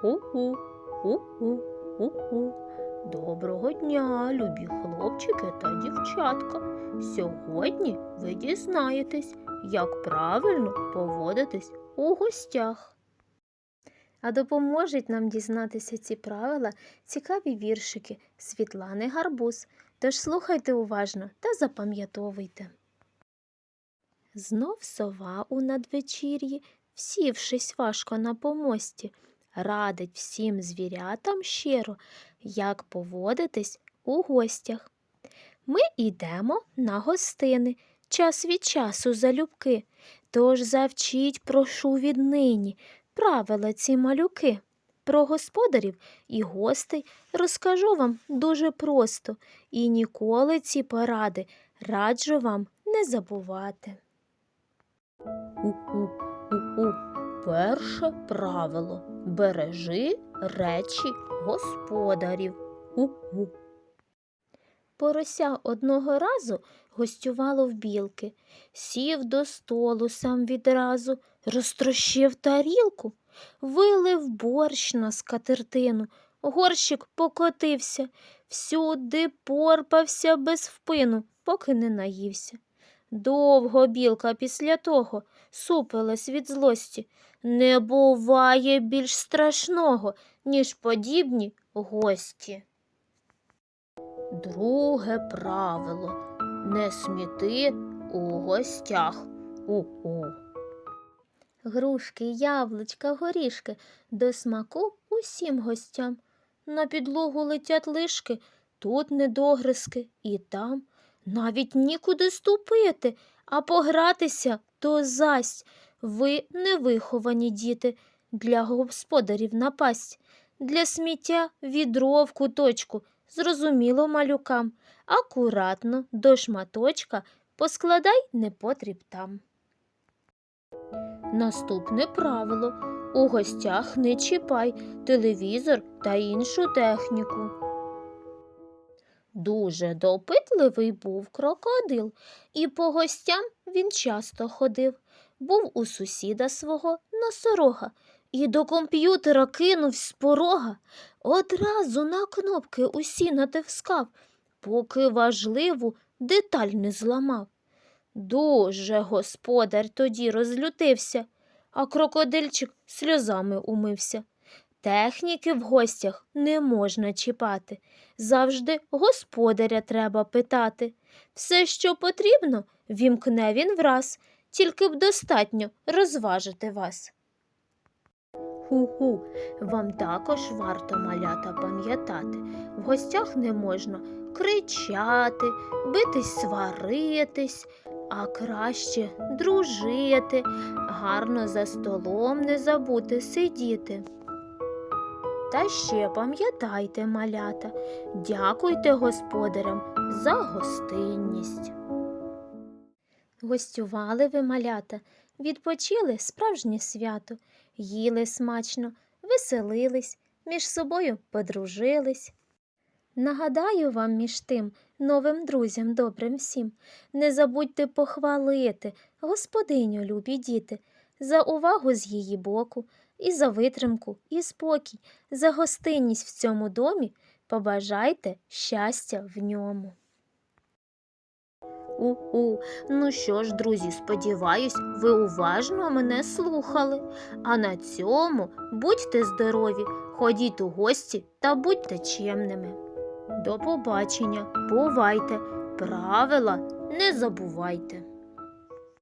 Ху-ху, ху-ху, ху-ху. Доброго дня, любі хлопчики та дівчатка. Сьогодні ви дізнаєтесь, як правильно поводитись у гостях. А допоможуть нам дізнатися ці правила цікаві віршики Світлани Гарбуз. Тож слухайте уважно та запам'ятовуйте. Знов сова у надвечір'ї, всівшись важко на помості, радить всім звірятам щиро, як поводитись у гостях. Ми йдемо на гостини, час від часу залюбки, тож завчіть, прошу віднині, правила ці малюки. Про господарів і гостей розкажу вам дуже просто, і ніколи ці поради раджу вам не забувати. У-у, у-у. Перше правило бережи речі господарів. У-у. Порося одного разу гостювало в білки, сів до столу сам відразу, розтрощив тарілку, вилив борщ на скатертину, горщик покотився, всюди порпався без впину, поки не наївся. Довго білка після того супилась від злості. Не буває більш страшного, ніж подібні гості. Друге правило не сміти у гостях. У-у. Грушки, яблучка, горішки до смаку усім гостям. На підлогу летять лишки, тут недогризки і там. Навіть нікуди ступити, а погратися то зась. Ви невиховані діти, для господарів напасть, для сміття відро в куточку, зрозуміло малюкам, акуратно до шматочка поскладай непотріб там. Наступне правило у гостях не чіпай телевізор та іншу техніку. Дуже допитливий був крокодил, і по гостям він часто ходив. Був у сусіда свого носорога і до комп'ютера кинув з порога. Одразу на кнопки усі натискав, поки важливу деталь не зламав. Дуже господар тоді розлютився, а крокодильчик сльозами умився. Техніки в гостях не можна чіпати. Завжди господаря треба питати. Все, що потрібно, вімкне він враз, тільки б достатньо розважити вас. Ху-ху, вам також варто малята пам'ятати. В гостях не можна кричати, битись, сваритись, а краще дружити, гарно за столом не забути сидіти. Та ще пам'ятайте, малята, дякуйте господарям за гостинність. Гостювали ви, малята, відпочили справжнє свято, їли смачно, веселились, між собою подружились. Нагадаю вам між тим новим друзям добрим всім, не забудьте похвалити господиню, любі діти, за увагу з її боку, і за витримку, і спокій, за гостинність в цьому домі побажайте щастя в ньому. У-у, ну що ж, друзі, сподіваюсь, ви уважно мене слухали. А на цьому будьте здорові, ходіть у гості та будьте чемними. До побачення, бувайте, правила не забувайте.